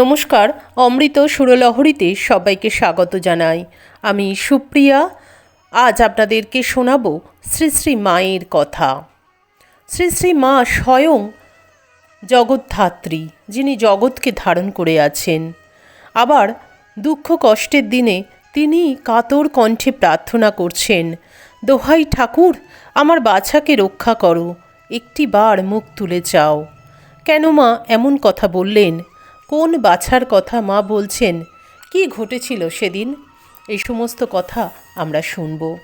নমস্কার, অমৃত সুরলহরীতে সবাইকে স্বাগত জানাই। আমি সুপ্রিয়া, আজ আপনাদেরকে শোনাব শ্রী শ্রী মায়ের কথা। শ্রী শ্রী মা স্বয়ং জগৎধাত্রী যিনি জগৎকে ধারণ করে আছেন। আবার দুঃখ কষ্টের দিনে তিনি কাতর কণ্ঠে প্রার্থনা করছেন, দোহাই ঠাকুর, আমার বাছাকে রক্ষা করো একটি বার মুখ তুলে চাও। কেন মা এমন কথা বললেন? কোন বাছার কথা মা বলছেন? কি ঘটেছিল সেদিন? এই সমস্ত কথা আমরা শুনব।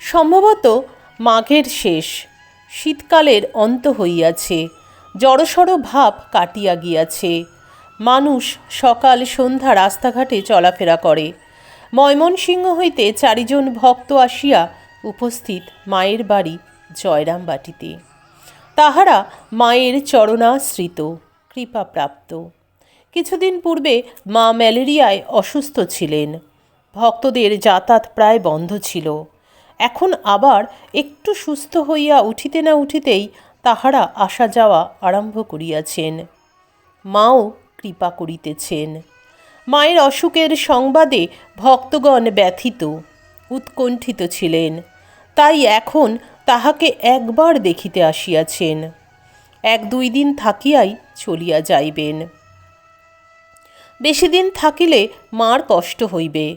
সম্ভবত মাঘের শেষ। শীতকালের অন্ত হইয়াছে। জড়সড় ভাব কাটিয়া গিয়াছে। মানুষ সকাল সন্ধ্যা রাস্তাঘাটে চলাফেরা করে। ময়মনসিংহ হইতে চারিজন ভক্ত আসিয়া উপস্থিত মায়ের বাড়ি জয়রামবাটিতে। তাহারা মায়ের চরণাশ্রিত। কৃপাপ্রাপ্ত। কিছুদিন পূর্বে মা ম্যালেরিয়ায় অসুস্থ ছিলেন। ভক্তদের যাতায়াত প্রায় বন্ধ ছিল। এখন আবার একটু সুস্থ হইয়া উঠিতে না উঠিতেই তাহারা আসা যাওয়া আরম্ভ করিয়াছেন। মাও কৃপা করিতেছেন। মায়ের অসুখের সংবাদে ভক্তগণ ব্যথিত, উৎকণ্ঠিত ছিলেন। তাই এখন তাহাকে একবার দেখিতে আসিয়াছেন। এক দুই দিন থাকিয়াই চলিয়া যাইবেন। বেশি দিন থাকিলে মার কষ্ট হইবে।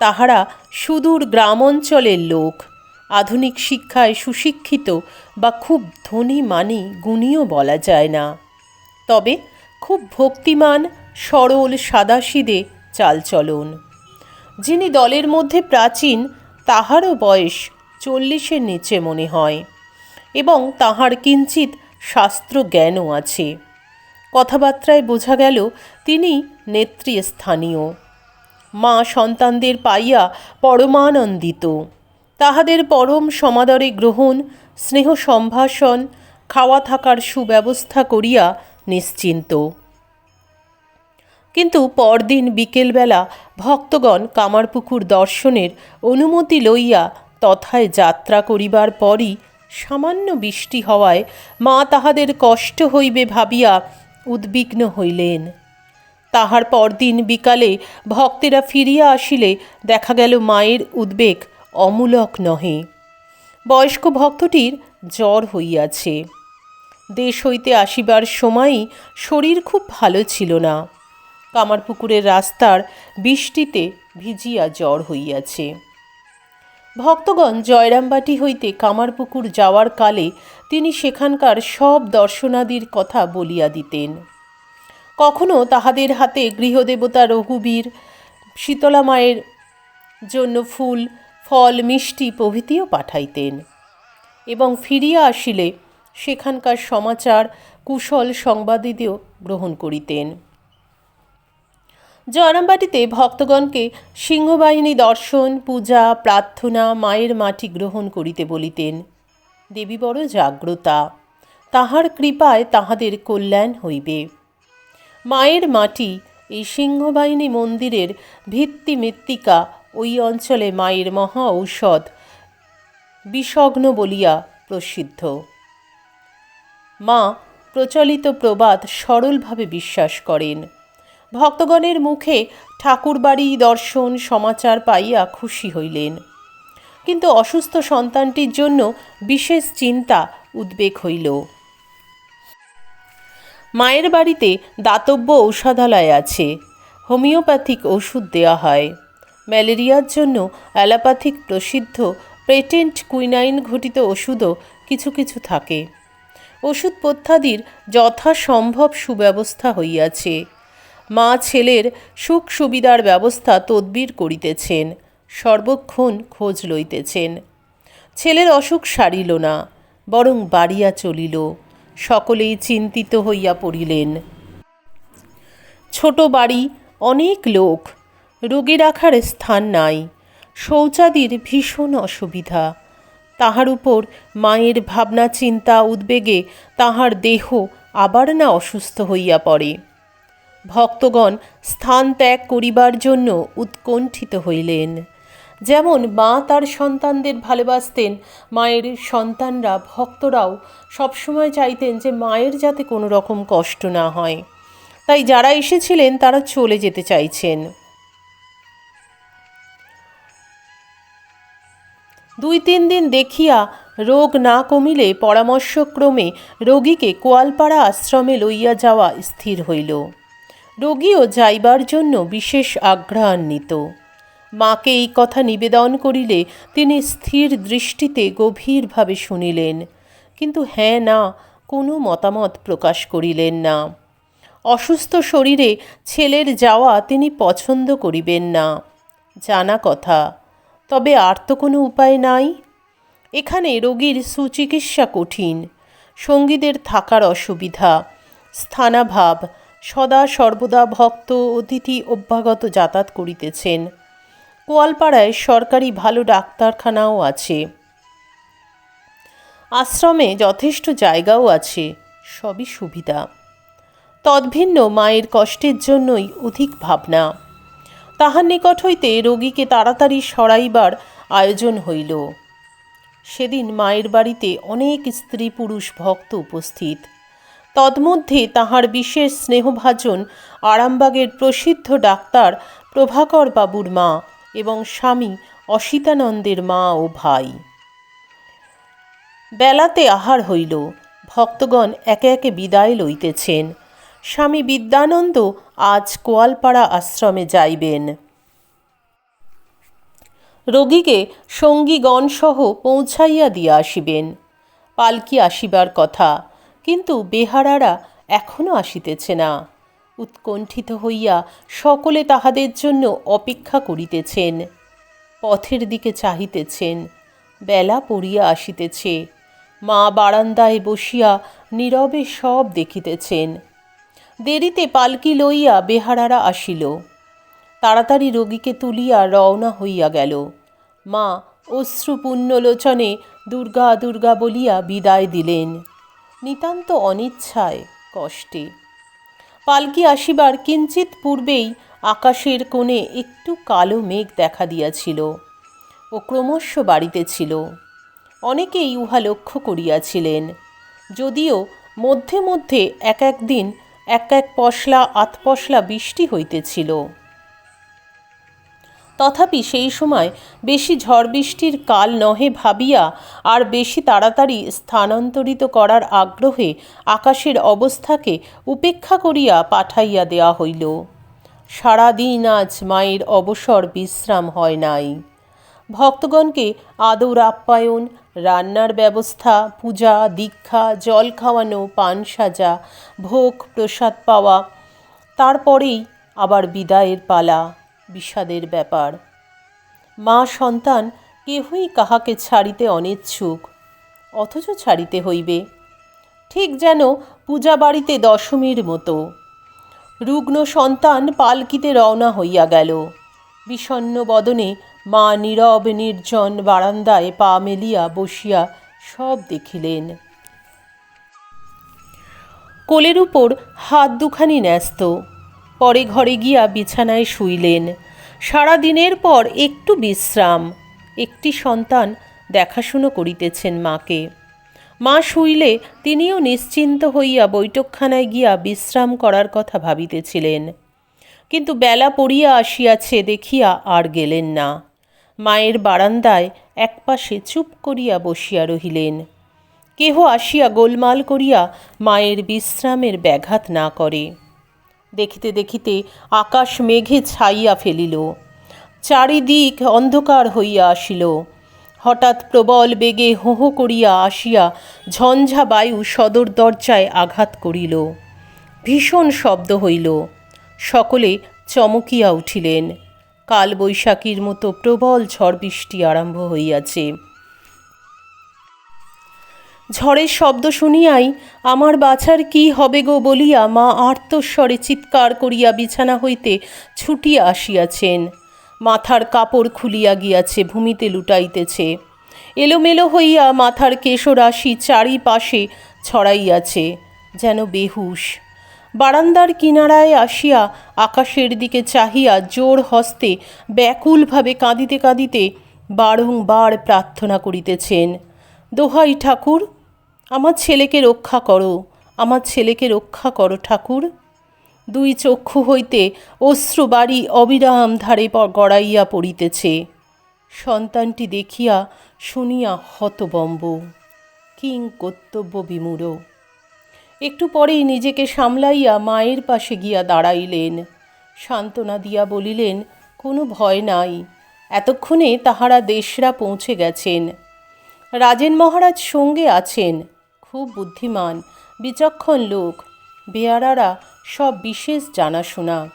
তাহারা সুদূর গ্রামাঞ্চলের লোক। আধুনিক শিক্ষায় সুশিক্ষিত বা খুব ধনী মানি গুণীও বলা যায় না। তবে খুব ভক্তিমান, সরল, সাদাসিদে চালচলন যিনি দলের মধ্যে প্রাচীন, তাহারও বয়স চল্লিশের নিচে মনে হয়। এবং তাহার কিঞ্চিত শাস্ত্র জ্ঞানও আছে। কথাবার্তায় বোঝা গেল, তিনি নেতৃস্থানীয়। মা সন্তানদের পাইয়া পরমানন্দিত। তাহাদের পরম সমাদরে গ্রহণ, স্নেহ সম্ভাষণ, খাওয়া থাকার সুব্যবস্থা করিয়া নিশ্চিন্ত। কিন্তু পরদিন বিকেলবেলা ভক্তগণ কামারপুকুর দর্শনের অনুমতি লইয়া তথায় যাত্রা করিবার পরই সামান্য বৃষ্টি হওয়ায় মা তাহাদের কষ্ট হইবে ভাবিয়া উদ্বিগ্ন হইলেন। তাহার পরদিন বিকালে ভক্তেরা ফিরিয়া আসিলে দেখা গেল মায়ের উদ্বেগ অমূলক নহে। বয়স্ক ভক্তটির জ্বর হইয়াছে। দেশ হইতে আসিবার সময়ই শরীর খুব ভালো ছিল না। কামারপুকুরের রাস্তার বৃষ্টিতে ভিজিয়া জ্বর হইয়াছে। ভক্তগণ জয়রামবাটি হইতে কামারপুকুর যাওয়ার কালে তিনি সেখানকার সব দর্শনাদির কথা বলিয়া দিতেন। কখনো তাহাদের হাতে গৃহদেবতা রঘুবীর, শীতলা মায়ের জন্য ফুল, ফল, মিষ্টি প্রভৃতিও পাঠাইতেন এবং ফিরিয়া আসিলে সেখানকার সমাচার, কুশল সংবাদিদেও গ্রহণ করিতেন। জয়রামবাটিতে ভক্তগণকে সিংহবাহিনী দর্শন, পূজা, প্রার্থনা, মায়ের মাটি গ্রহণ করিতে বলিতেন। দেবী বড় জাগ্রতা। তাহার কৃপায় তাহাদের কল্যাণ হইবে। মায়ের মাটি এই সিংহবাহিনী মন্দিরের ভিত্তি মৃত্তিকা ওই অঞ্চলে মায়ের মহা ঔষধ বিষগ্ন বলিয়া প্রসিদ্ধ। মা প্রচলিত প্রবাদ সরলভাবে বিশ্বাস করেন। ভক্তগণের মুখে ঠাকুরবাড়ি দর্শন সমাচার পাইয়া খুশি হইলেন। কিন্তু অসুস্থ সন্তানটির জন্য বিশেষ চিন্তা উদ্বেগ হইল। মায়ের বাড়িতে দাতব্য ঔষধালয় আছে। হোমিওপ্যাথিক ওষুধ দেওয়া হয়। ম্যালেরিয়ার জন্য অ্যালোপ্যাথিক প্রসিদ্ধ পেটেন্ট কুইনাইন ঘটিত ওষুধও কিছু কিছু থাকে। ওষুধ পথ্যাদির যথাসম্ভব সুব্যবস্থা হইয়াছে। মা ছেলের সুখ সুবিধার ব্যবস্থা তদবির করিতেছেন, সর্বক্ষণ খোঁজ লইতেছেন। ছেলের অসুখ সারিল না, বরং বাড়িয়া চলিল, সকলেই চিন্তিত হইয়া পড়িলেন। ছোট বাড়ি অনেক লোক, রোগী রাখার স্থান নাই, শৌচাদির ভীষণ অসুবিধা। তাহার উপর মায়ের ভাবনা চিন্তা উদ্বেগে তাহার দেহ আবার না অসুস্থ হইয়া পড়ে। ভক্তগণ স্থান ত্যাগ করিবার জন্য উৎকণ্ঠিত হইলেন। যেমন মা তার সন্তানদের ভালোবাসতেন, মায়ের সন্তানরা, ভক্তরাও সবসময় চাইতেন যে মায়ের যাতে কোনো রকম কষ্ট না হয়। তাই যারা এসেছিলেন, তারা চলে যেতে চাইছেন। দুই তিন দিন দেখিয়া রোগ না কমিলে পরামর্শক্রমে রোগীকে কোয়ালপাড়া আশ্রমে লইয়া যাওয়া স্থির হইল। রোগীও যাইবার জন্য বিশেষ আগ্রহান্বিত। মাকে এই কথা নিবেদন করিলে তিনি স্থির দৃষ্টিতে গভীরভাবে শুনিলেন, কিন্তু হ্যাঁ না, কোনো মতামত প্রকাশ করিলেন না। অসুস্থ শরীরে ছেলের যাওয়া তিনি পছন্দ করিবেন না। জানা কথা, তবে আর তো কোনো উপায় নাই। এখানে রোগীর সুচিকিৎসা কঠিন, সঙ্গীদের থাকার অসুবিধা, স্থানাভাব সদা সর্বদা ভক্ত অতিথি অভ্যাগত যাতায়াত করিতেছেন। কোয়ালপাড়ায় সরকারি ভালো ডাক্তারখানাও আছে। আশ্রমে যথেষ্ট জায়গাও আছে, সবই সুবিধা। তদ্ভিন্ন মায়ের কষ্টের জন্যই অধিক ভাবনা। তাহার নিকট হইতে রোগীকে তাড়াতাড়ি সরাইবার আয়োজন হইল। সেদিন মায়ের বাড়িতে অনেক স্ত্রী পুরুষ ভক্ত উপস্থিত। তন্মধ্যে তাহার বিশেষ স্নেহভাজন আরামবাগের প্রসিদ্ধ ডাক্তার প্রভাকর বাবুর মা এবং স্বামী অসিতানন্দের মা ও ভাই। বেলাতে আহার হইল, ভক্তগণ একে একে বিদায় লইতেছেন। স্বামী বিদ্যানন্দ আজ কোয়ালপাড়া আশ্রমে যাইবেন। রোগীকে সঙ্গীগণসহ পৌঁছাইয়া দিয়া আসিবেন। পালকি আসিবার কথা কিন্তু বেহারারা এখনও আসিতেছে না। উৎকণ্ঠিত হইয়া সকলে তাহাদের জন্য অপেক্ষা করিতেছেন। পথের দিকে চাহিতেছেন। বেলা পড়িয়া আসিতেছে। মা বারান্দায় বসিয়া নীরবে সব দেখিতেছেন। দেরিতে পালকি লইয়া বেহারারা আসিল। তাড়াতাড়ি রোগীকে তুলিয়া রওনা হইয়া গেল। মা অশ্রুপুণ্যলোচনে দুর্গা দুর্গা বলিয়া বিদায় দিলেন। নিতান্ত অনিচ্ছায় কষ্টে। পালকি আসিবার কিঞ্চিত পূর্বেই আকাশের কোণে একটু কালো মেঘ দেখা দিয়াছিল ও ক্রমশ বাড়িতে ছিল অনেকেই উহা লক্ষ্য করিয়াছিলেন। যদিও মধ্যে মধ্যে এক এক দিন এক এক পশলা আতপশলা বৃষ্টি হইতেছিল। তথাপি সেই সময় বেশি ঝড় বৃষ্টির কাল নহে ভাবিয়া আর বেশি তাড়াতাড়ি স্থানান্তরিত করার আগ্রহে আকাশের অবস্থাকে উপেক্ষা করিয়া পাঠাইয়া দেয়া হইল। সারাদিন আজ মায়ের অবসর বিশ্রাম হয় নাই। ভক্তগণকে আদর আপ্যায়ন, রান্নার ব্যবস্থা, পূজা, দীক্ষা, জল খাওয়ানো, পান সাজা, ভোগ প্রসাদ পাওয়া, তারপরেই আবার বিদায়ের পালা। বিষাদের ব্যাপার। মা সন্তান কেহই কাহাকে ছাড়িতে অনিচ্ছুক, অথচ ছাড়িতে হইবে। ঠিক যেন পূজা বাড়িতে দশমীর মতো। রুগ্ন সন্তান পালকিতে রওনা হইয়া গেল। বিষণ্ন বদনে মা নীরব নির্জন বারান্দায় পা মেলিয়া বসিয়া সব দেখিলেন। কোলের উপর হাত দুখানি ন্যস্ত। পরে ঘরে গিয়া বিছানায় শুইলেন। সারা দিনের পর একটু বিশ্রাম। একটি সন্তান দেখাশুনো করিতেছেন মাকে। মা শুইলে তিনিও নিশ্চিন্ত হইয়া বৈঠকখানায় গিয়া বিশ্রাম করার কথা ভাবিতেছিলেন। কিন্তু বেলা পড়িয়া আসিয়াছে দেখিয়া আর গেলেন না। মায়ের বারান্দায় একপাশে চুপ করিয়া বসিয়া রহিলেন। কেহ আসিয়া গোলমাল করিয়া মায়ের বিশ্রামের ব্যাঘাত না করে। দেখিতে দেখিতে আকাশ মেঘে ছাইয়া ফেলিল। চারিদিক অন্ধকার হইয়া আসিল। হঠাৎ প্রবল বেগে হো করিয়া আসিয়া ঝঞ্ঝা বায়ু সদর দরজায় আঘাত করিল। ভীষণ শব্দ হইল। সকলে চমকিয়া উঠিলেন। কাল বৈশাখীর মতো প্রবল ঝড় বৃষ্টি আরম্ভ হইয়াছে। ঝড়ের শব্দ শুনিয়াই আমার বাছার কি হবে গো বলিয়া মা আর্তস্বরে চিৎকার করিয়া বিছানা হইতে ছুটিয়া আসিয়াছেন। মাথার কাপড় খুলিয়া গিয়াছে, ভূমিতে লুটাইতেছে। এলোমেলো হইয়া মাথার কেশরাশি চারিপাশে ছড়াইয়াছে, যেন বেহুশ। বারান্দার কিনারায় আসিয়া আকাশের দিকে চাহিয়া জোর হস্তে ব্যাকুলভাবে কাঁদিতে কাঁদিতে বারংবার প্রার্থনা করিতেছেন। দোহাই ঠাকুর, আমার ছেলেকে রক্ষা করো, আমার ছেলেকে রক্ষা করো ঠাকুর। দুই চক্ষু হইতে অশ্রু বাড়ি অবিরাম ধারে গড়াইয়া পড়িতেছে। সন্তানটি দেখিয়া শুনিয়া হতবম্ব। কিং কর্তব্য বিমূঢ়। একটু পরেই নিজেকে সামলাইয়া মায়ের পাশে গিয়া দাঁড়াইলেন। সান্ত্বনা দিয়া বলিলেন, কোনো ভয় নাই। এতক্ষণে তাহারা দেশরা পৌঁছে গেছেন। রাজেন মহারাজ সঙ্গে আছেন। খুব বুদ্ধিমান, বিচক্ষণ লোক। বেয়ারারা সব বিশেষ জানাশোনা।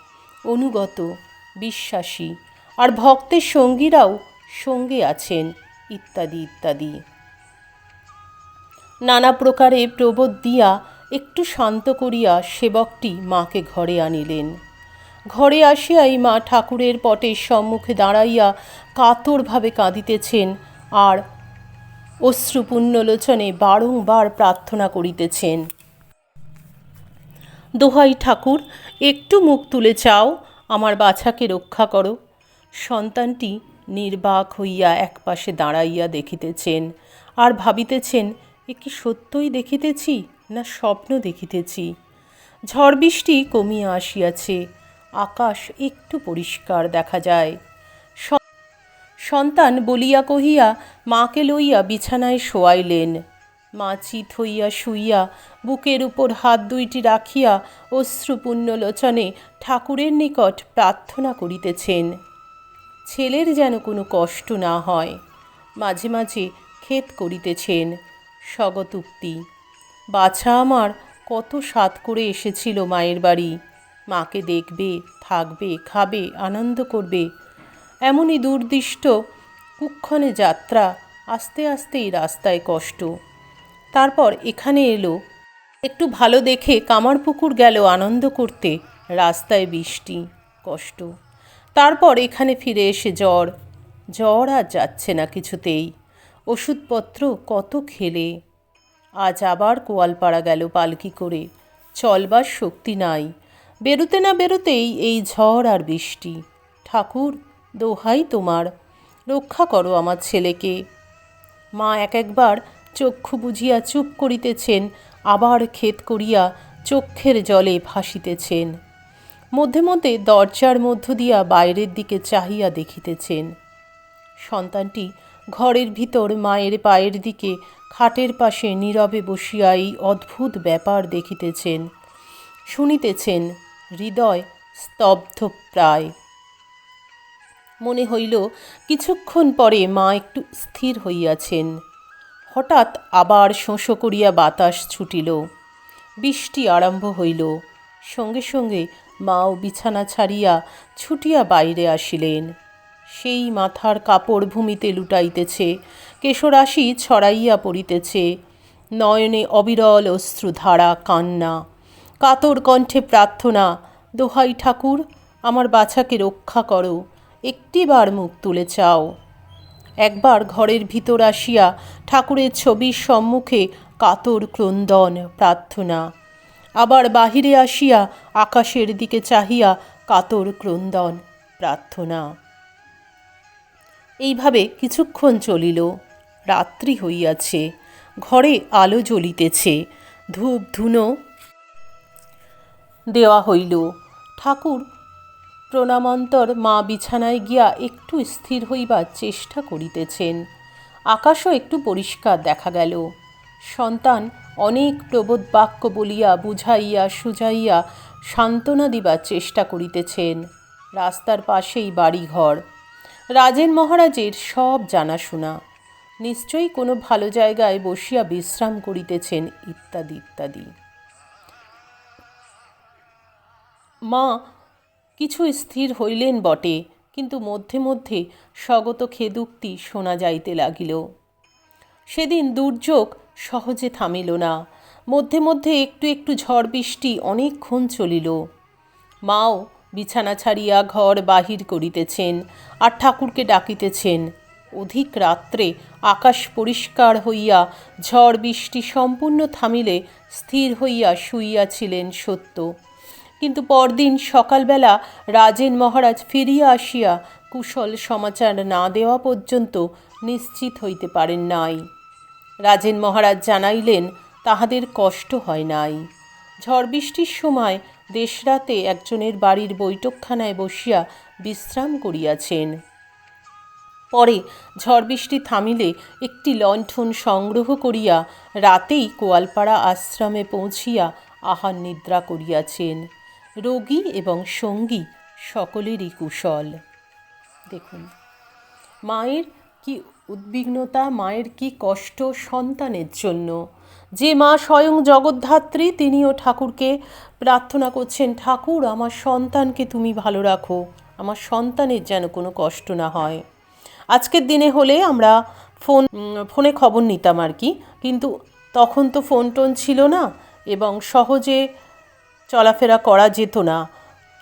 অনুগত, বিশ্বাসী। আর ভক্তের সঙ্গীরাও সঙ্গে আছেন, ইত্যাদি ইত্যাদি। নানা প্রকারে প্রবোধ দিয়া একটু শান্ত করিয়া সেবকটি মাকে ঘরে আনিলেন। ঘরে আসিয়াই মা ঠাকুরের পটের সম্মুখে দাঁড়াইয়া কাতরভাবে কাঁদিতেছেন, আর অশ্রুপুণ্যলোচনে বারংবার প্রার্থনা করিতেছেন। দোহাই ঠাকুর, একটু মুখ তুলে চাও, আমার বাছাকে রক্ষা করো। সন্তানটি নির্বাক হইয়া একপাশে দাঁড়াইয়া দেখিতেছেন আর ভাবিতেছেন, এ কি সত্যই দেখিতেছি না স্বপ্ন দেখিতেছি? ঝড় বৃষ্টি কমিয়া আসিয়াছে, আকাশ একটু পরিষ্কার দেখা যায়। সন্তান বলিয়া কহিয়া, মাকে লইয়া বিছানায় শোয়াইলেন। মা চিত হইয়া শুইয়া, বুকের উপর হাত দুইটি রাখিয়া অশ্রুপূর্ণ লোচনে ঠাকুরের নিকট প্রার্থনা করিতেছেন। ছেলের যেন কোনো কষ্ট না হয়। মাঝে মাঝে ক্ষেত করিতেছেন। স্বগতুক্তি। বাছা আমার, কত স্বাদ করে এসেছিল মায়ের বাড়ি। মাকে দেখবে, থাকবে, খাবে, আনন্দ করবে এমনই দুর্দিষ্ট কুক্ষণে যাত্রা আস্তে আস্তেই রাস্তায় কষ্ট। তারপর এখানে এলো, একটু ভালো দেখে কামারপুকুর গেল আনন্দ করতে, রাস্তায় বৃষ্টি, কষ্ট। তারপর এখানে ফিরে এসে জ্বর জ্বর আর যাচ্ছে না কিছুতেই। ওষুধপত্র কত খেলে। আজ আবার কোয়ালপাড়া গেল পালকি করে, চলবার শক্তি নাই। বেরোতে না বেরোতেই এই ঝড় আর বৃষ্টি। ঠাকুর দোহাই তোমার, রক্ষা করো আমার ছেলেকে। মা এক একবার চক্ষু বুঝিয়া চুপ করিতেছেন, আবার ক্ষেত করিয়া চক্ষের জলে ভাসিতেছেন। মধ্যে মধ্যে দরজার মধ্য দিয়া বাইরের দিকে চাহিয়া দেখিতেছেন। সন্তানটি ঘরের ভিতর মায়ের পায়ের দিকে, খাটের পাশে নীরবে বসিয়া এই অদ্ভুত ব্যাপার দেখিতেছেন। শুনিতেছেন, হৃদয় স্তব্ধ প্রায়। মনে হইল, কিছুক্ষণ পরে মা একটু স্থির হইয়াছেন। হঠাৎ আবার শোঁসো করিয়া বাতাস ছুটিল। বৃষ্টি আরম্ভ হইল। সঙ্গে সঙ্গে মাও বিছানা ছাড়িয়া ছুটিয়া বাইরে আসিলেন। সেই মাথার কাপড় ভূমিতে লুটাইতেছে, কেশরাশি ছড়াইয়া পড়িতেছে। নয়নে অবিরল অশ্রুধারা কান্না। কাতর কণ্ঠে প্রার্থনা, দোহাই ঠাকুর, আমার বাছাকে রক্ষা করো। একটিবার মুখ তুলে চাও। একবার ঘরের ভিতর আসিয়া ঠাকুরের ছবির সম্মুখে কাতর ক্রন্দন প্রার্থনা। আবার বাহিরে আসিয়া আকাশের দিকে চাহিয়া কাতর ক্রন্দন প্রার্থনা। এইভাবে কিছুক্ষণ চলিল। রাত্রি হইয়াছে। ঘরে আলো জ্বলিতেছে। ধূপ ধুনো দেওয়া হইল। ঠাকুর প্রণামন্তর মা বিছানায় গিয়া একটু স্থির হইবার চেষ্টা করিতেছেন। আকাশও একটু পরিষ্কার দেখা গেল। সন্তান অনেক প্রবোধ বাক্য বলিয়া, বুঝাইয়া, সুঝাইয়া সান্ত্বনা দিবার চেষ্টা করিতেছেন। রাস্তার পাশেই বাড়িঘর। রাজেন মহারাজের সব জানাশোনা। নিশ্চয়ই কোনো ভালো জায়গায় বসিয়া বিশ্রাম করিতেছেন ইত্যাদি ইত্যাদি। মা কিছু স্থির হইলেন বটে, কিন্তু মধ্যে মধ্যে স্বগত খেদুক্তি শোনা যাইতে লাগিল। সেদিন দুর্যোগ সহজে থামিল না, মধ্যে মধ্যে একটু একটু ঝড় বৃষ্টি অনেকক্ষণ চলিল। মাও বিছানা ছাড়িয়া ঘর বাহির করিতেছেন আর ঠাকুরকে ডাকিতেছেন। অধিক রাত্রে আকাশ পরিষ্কার হইয়া ঝড় বৃষ্টি সম্পূর্ণ থামিলে স্থির হইয়া শুইয়াছিলেন সত্য। কিন্তু পরদিন সকালবেলা রাজেন মহারাজ ফিরিয়া আসিয়া কুশল সমাচার না দেওয়া পর্যন্ত নিশ্চিত হইতে পারেন নাই। রাজেন মহারাজ জানাইলেন, তাহাদের কষ্ট হয় নাই। ঝড় বৃষ্টির সময় দেশরাতে একজনের বাড়ির বৈঠকখানায় বসিয়া বিশ্রাম করিয়াছেন। পরে ঝড় বৃষ্টি থামিলে একটি লণ্ঠন সংগ্রহ করিয়া রাতেই কোয়ালপাড়া আশ্রমে পৌঁছিয়া আহার নিদ্রা করিয়াছেন। রোগী এবং সঙ্গী সকলেরই কুশল। দেখুন, মায়ের কি উদ্বিগ্নতা, মায়ের কি কষ্ট সন্তানের জন্য। যে মা স্বয়ং জগদ্ধাত্রী, তিনিও ঠাকুরকে প্রার্থনা করছেন, ঠাকুর, আমার সন্তানকে তুমি ভালো রাখো। আমার সন্তানের যেন কোনো কষ্ট না হয়। আজকের দিনে হলে আমরা ফোন ফোনে খবর নিতাম আর কি। কিন্তু তখন তো ফোন টোন ছিল না এবং সহজে চলাফেরা করা যেত না।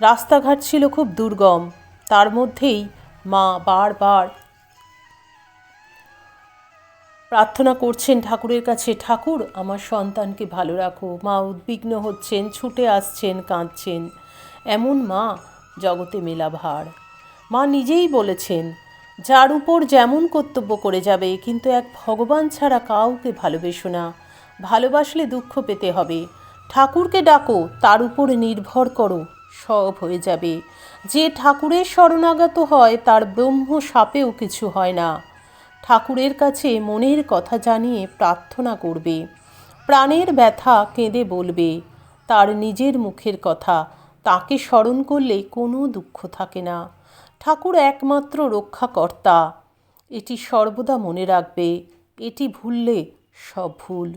রাস্তাঘাট ছিল খুব দুর্গম। তার মধ্যেই মা বারবার প্রার্থনা করছেন ঠাকুরের কাছে, ঠাকুর, আমার সন্তানকে ভালো রাখো। মা উদ্বিগ্ন হচ্ছেন, ছুটে আসছেন, কাঁদছেন। এমন মা জগতে মেলা ভার। মা নিজেই বলেছেন, যার উপর যেমন কর্তব্য করে যাবে, কিন্তু এক ভগবান ছাড়া কাউকে ভালোবেসো না। ভালোবাসলে দুঃখ পেতে হবে। ঠাকুরকে ডাকো, তার উপর নির্ভর করো, সব হয়ে যাবে। যে ঠাকুরের শরণাগত হয়, তার ব্রহ্ম সাপেও কিছু হয় না। ঠাকুরের কাছে মনের কথা জানিয়ে প্রার্থনা করবে। প্রাণের ব্যথা কেঁদে বলবে, তার নিজের মুখের কথা। তাকে স্মরণ করলে কোনো দুঃখ থাকে না। ঠাকুর একমাত্র রক্ষাকর্তা। এটি সর্বদা মনে রাখবে, এটি ভুললে সব ভুল।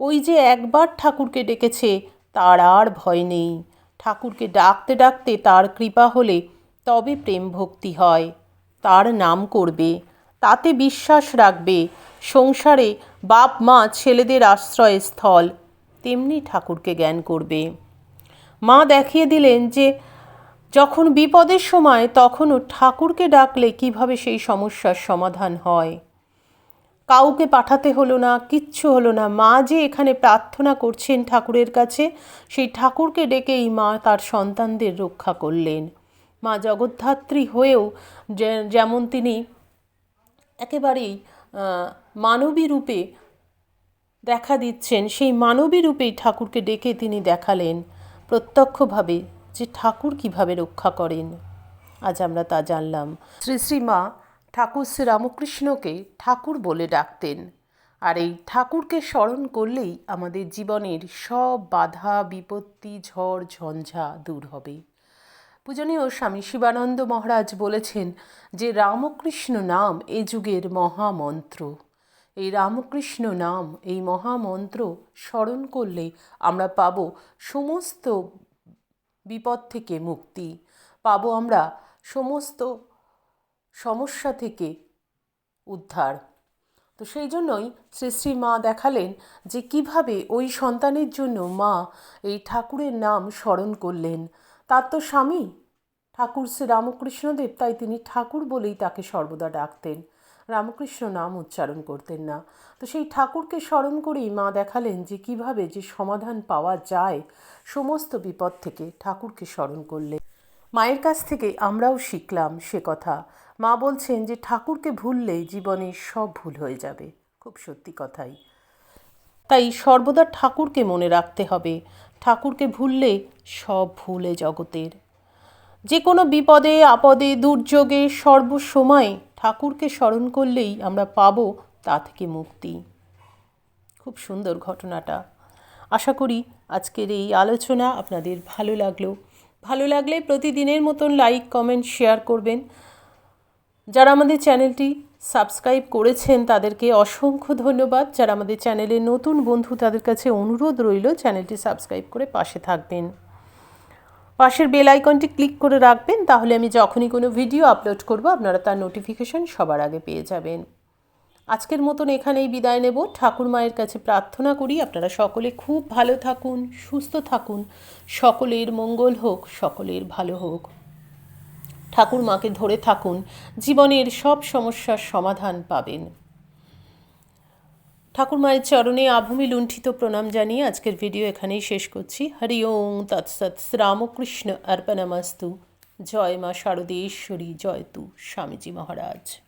ওই যে একবার ঠাকুরকে ডেকেছে, তার আর ভয় নেই। ঠাকুরকে ডাকতে ডাকতে তার কৃপা হলে তবে প্রেম ভক্তি হয়। তার নাম করবে, তাতে বিশ্বাস রাখবে, সংসারে বাপ, মা, ছেলেদের আশ্রয়স্থল তেমনি ঠাকুরকে জ্ঞান করবে। মা দেখিয়ে দিলেন যে, যখন বিপদের সময় তখনও ঠাকুরকে ডাকলে কীভাবে সেই সমস্যার সমাধান হয়। কাউকে পাঠাতে হলো না, কিচ্ছু হলো না। মা যে এখানে প্রার্থনা করছেন ঠাকুরের কাছে, সেই ঠাকুরকে ডেকেই মা তার সন্তানদের রক্ষা করলেন। মা জগদ্ধাত্রী হয়েও যেমন তিনি একেবারেই মানবী রূপে দেখা দিচ্ছেন, সেই মানবী রূপেই ঠাকুরকে ডেকে তিনি দেখালেন প্রত্যক্ষভাবে যে ঠাকুর কীভাবে রক্ষা করেন। আজ আমরা তা জানলাম। শ্রী শ্রীমা ঠাকুর শ্রী রামকৃষ্ণকে ঠাকুর বলে ডাকতেন। আর এই ঠাকুরকে স্মরণ করলেই আমাদের জীবনের সব বাধা, বিপত্তি, ঝড়, ঝঞ্ঝা দূর হবে। পূজনীয় স্বামী শিবানন্দ মহারাজ বলেছেন যে, রামকৃষ্ণ নাম এ যুগের মহামন্ত্র। এই রামকৃষ্ণ নাম, এই মহামন্ত্র স্মরণ করলে আমরা পাব সমস্ত বিপদ থেকে মুক্তি। পাবো আমরা সমস্ত সমস্যা থেকে উদ্ধার। তো সেই জন্যই শ্রী শ্রী মা দেখালেন যে কীভাবে ওই সন্তানের জন্য মা এই ঠাকুরের নাম স্মরণ করলেন। তার তো স্বামী। ঠাকুর শ্রী রামকৃষ্ণদেব তাই তিনি ঠাকুর বলেই তাকে সর্বদা ডাকতেন। রামকৃষ্ণ নাম উচ্চারণ করতেন না। তো সেই ঠাকুরকে স্মরণ করেই মা দেখালেন যে কীভাবে যে সমাধান পাওয়া যায়, সমস্ত বিপদ থেকে ঠাকুরকে স্মরণ করলে মায়ের কাছ থেকে আমরাও শিখলাম সে কথা। মা বলছেন যে ঠাকুরকে ভুললে জীবনে সব ভুল হয়ে যাবে। খুব সত্যি কথাই। তাই সর্বদা ঠাকুরকে মনে রাখতে হবে। ঠাকুরকে ভুললে সব ভুলে জগতের। যে কোনো বিপদে, আপদে, দুর্যোগে, সর্বসময় ঠাকুরকে স্মরণ করলেই আমরা পাবো তা থেকে মুক্তি। খুব সুন্দর ঘটনাটা। আশা করি আজকের এই আলোচনা আপনাদের ভালো লাগল। ভালো লাগলে প্রতিদিনের মতন লাইক, কমেন্ট, শেয়ার করবেন। যারা আমাদের চ্যানেলটি সাবস্ক্রাইব করেছেন, তাদেরকে অসংখ্য ধন্যবাদ। যারা আমাদের চ্যানেলে নতুন বন্ধু, তাদের কাছে অনুরোধ রইল চ্যানেলটি সাবস্ক্রাইব করে পাশে থাকবেন। পাশের বেল আইকনটি ক্লিক করে রাখবেন, তাহলে আমি যখনই কোনো ভিডিও আপলোড করব, আপনারা তার নোটিফিকেশন সবার আগে পেয়ে যাবেন। আজকের মতন এখানেই বিদায় নেব। ঠাকুর মায়ের কাছে প্রার্থনা করি, আপনারা সকলে খুব ভালো থাকুন, সুস্থ থাকুন। সকলের মঙ্গল হোক, সকলের ভালো হোক। ঠাকুর মাকে ধরে থাকুন, জীবনের সব সমস্যার সমাধান পাবেন। ঠাকুরমায়ের চরণে আভূমি লুণ্ঠিত প্রণাম জানিয়ে আজকের ভিডিও এখানেই শেষ করছি। হরি ওং তৎসৎ রামকৃষ্ণ অর্পণামাস্তু। জয় মা শারদেশ্বরী, জয় তু, স্বামীজি মহারাজ।